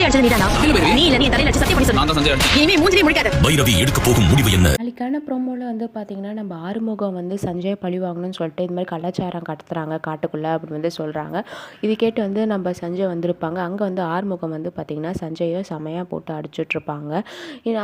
நீ இல்ல நீ தலையில சத்தியம் பண்ணி சொல்லு. நான் தான் சஞ்சய் அடிச்சேன். இனிமே மூஞ்சிலே முடிக்காத பைரவி எடுக்க போகும் முடிவு என்ன? நாளைக்கான ப்ரோமோவில் வந்து பார்த்திங்கன்னா நம்ம ஆறுமுகம் வந்து சஞ்சய் பழி வாங்கணும்னு சொல்லிட்டு இது மாதிரி கலாச்சாரம் கடத்துகிறாங்க காட்டுக்குள்ளே அப்படின்னு வந்து சொல்கிறாங்க இது கேட்டு வந்து நம்ம சஞ்சய் வந்திருப்பாங்க. அங்கே வந்து ஆறுமுகம் வந்து பார்த்திங்கன்னா சஞ்சயை செமையாக போட்டு அடிச்சுட்ருப்பாங்க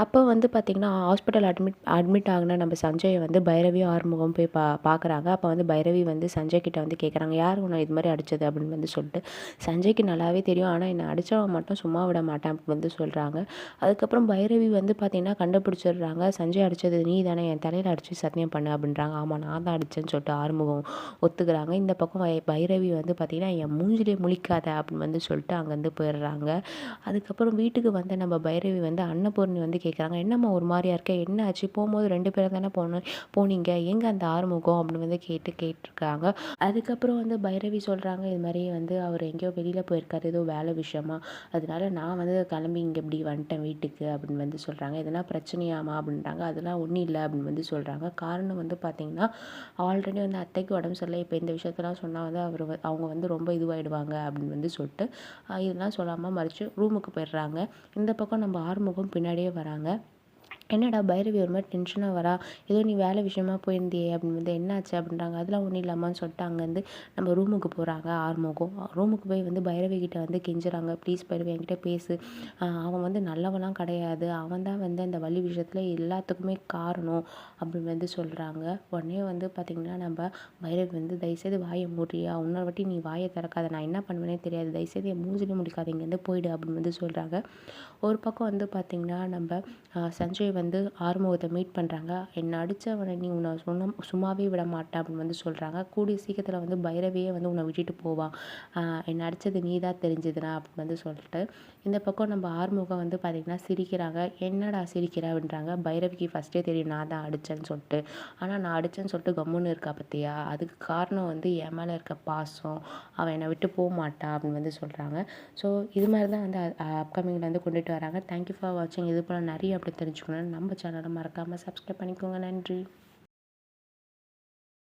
அப்போ வந்து பார்த்திங்கன்னா ஹாஸ்பிட்டல் அட்மிட் அட்மிட் ஆகின நம்ம சஞ்சயை வந்து பைரவி ஆறுமுகம் போய் பா பார்க்குறாங்க அப்போ வந்து பைரவி வந்து சஞ்சய் கிட்டே வந்து கேட்குறாங்க யார் உன்னை இது மாதிரி அடித்தது அப்படின்னு வந்து சொல்லிட்டு சஞ்சய்க்கு நல்லாவே தெரியும். ஆனால் என்னை அடித்தவன் மட்டும் சும்மா விட மாட்டேன் அப்படின்னு வந்து சொல்கிறாங்க அதுக்கப்புறம் பைரவி வந்து பார்த்திங்கன்னா கண்டுபிடிச்சிடுறாங்க. சஞ்சய் அடித்தது நீ தானே என் தலையில் அடித்து சத்தியம் பண்ணு அப்படின்றாங்க. ஆமாம் நான் தான் அடித்தேன்னு சொல்லிட்டு ஆறுமுகம் ஒத்துக்கிறாங்க. இந்த பக்கம் வை- பைரவி வந்து பார்த்திங்கன்னா என் மூஞ்சிலே முழிக்காத அப்படின்னு வந்து சொல்லிட்டு அங்கேருந்து போயிடுறாங்க. அதுக்கப்புறம் வீட்டுக்கு வந்து நம்ம பைரவி வந்து அன்னபூர்ணி வந்து கேட்குறாங்க என்னம்மா ஒரு மாதிரியா இருக்க? என்ன ஆச்சு? போகும்போது ரெண்டு பேரும் தானே போனோம் போனீங்க. எங்கே அந்த ஆறுமுகம்? அப்படின்னு வந்து கேட்டு கேட்டிருக்காங்க. அதுக்கப்புறம் வந்து பைரவி சொல்கிறாங்க இது மாதிரி வந்து அவர் எங்கேயோ வெளியில் போயிருக்காரு. ஏதோ வேலை விஷயமா. அதனால நான் வந்து கிளம்பி இங்கே இப்படி வந்துட்டேன் வீட்டுக்கு அப்படின்னு வந்து சொல்கிறாங்க எதனா பிரச்சனையாமா அப்படின்றாங்க. அதெல்லாம் ஒன்றும் இல்லை அப்படின்னு வந்து சொல்கிறாங்க காரணம் வந்து பார்த்திங்கன்னா ஆல்ரெடி வந்து அத்தைக்கு உடம்பு சரியில்லை. இப்போ இந்த விஷயத்தெல்லாம் சொன்னால் வந்து அவர் அவங்க வந்து ரொம்ப இதுவாகிடுவாங்க அப்படின்னு வந்து சொல்லிட்டு இதெல்லாம் சொல்லாமல் மறித்து ரூமுக்கு போயிடுறாங்க. இந்த பக்கம் நம்ம ஆறுமுகம் பின்னாடியே வராங்க. என்னடா பைரவி ஒரு மாதிரி டென்ஷனாக வரா? ஏதோ நீ வேலை விஷயமா போயிருந்தியே அப்படின்னு வந்து என்னாச்சு அப்படின்றாங்க. அதெல்லாம் ஒன்றும் இல்லாமான்னு சொல்லிட்டு அங்கேருந்து நம்ம ரூமுக்கு போகிறாங்க ஆறுமுகம். ரூமுக்கு போய் வந்து பைரவி கிட்ட வந்து கெஞ்சுறாங்க. ப்ளீஸ் பைரவி என்கிட்ட பேசு. அவன் வந்து நல்லவனாம் கிடையாது. அவன் தான் வந்து அந்த வழி விஷயத்தில் எல்லாத்துக்குமே காரணம் அப்படின்னு வந்து சொல்கிறாங்க உடனே வந்து பார்த்திங்கன்னா நம்ம பைரவி வந்து தயவுசெய்து வாயை மூடியா இன்னொரு வாட்டி நீ வாயை திறக்காத. நான் என்ன பண்ணுவேனே தெரியாது. தயவுசெய்து என் மூஞ்சிலே முடிக்காத. இங்கேருந்து போயிடு அப்படின்னு வந்து சொல்கிறாங்க ஒரு பக்கம் வந்து பார்த்திங்கன்னா நம்ம சஞ்சய் வந்து ஆறுமுகத்தை மீட் பண்ணுறாங்க என்னை அடித்தவனை நீ உன்னை சொன்ன சும்மாவே விட மாட்டேன் அப்படின்னு வந்து சொல்கிறாங்க கூடிய சீக்கிரத்தில் வந்து பைரவியே வந்து உன்னை விட்டுட்டு போவான் என்னை அடித்தது நீ தான் தெரிஞ்சதுனா அப்படின்னு வந்து சொல்லிட்டு இந்த பக்கம் நம்ம ஆறுமுகம் வந்து பார்த்திங்கன்னா சிரிக்கிறாங்க. என்னடா சிரிக்கிற அப்படின்றாங்க. பைரவிக்கு ஃபஸ்ட்டே தெரியும் நான் தான் அடித்தேன்னு சொல்லிட்டு. ஆனால் நான் அடித்தேன்னு சொல்லிட்டு கம்முன்னு இருக்கா பார்த்தியா அதுக்கு காரணம் வந்து என் மேலே இருக்க பாசம். அவன் என்னை விட்டு போக மாட்டான் அப்படின்னு வந்து சொல்கிறாங்க ஸோ இது மாதிரி தான் வந்து அப்கமிங்கில் வந்து கொண்டுட்டு வராங்க. தேங்க்யூ ஃபார் வாட்சிங் இது போல் நிறைய அப்படி தெரிஞ்சுக்கணும் நம்ம சேனலை மறக்காமல் சப்ஸ்கிரைப் பண்ணிக்கோங்க. நன்றி.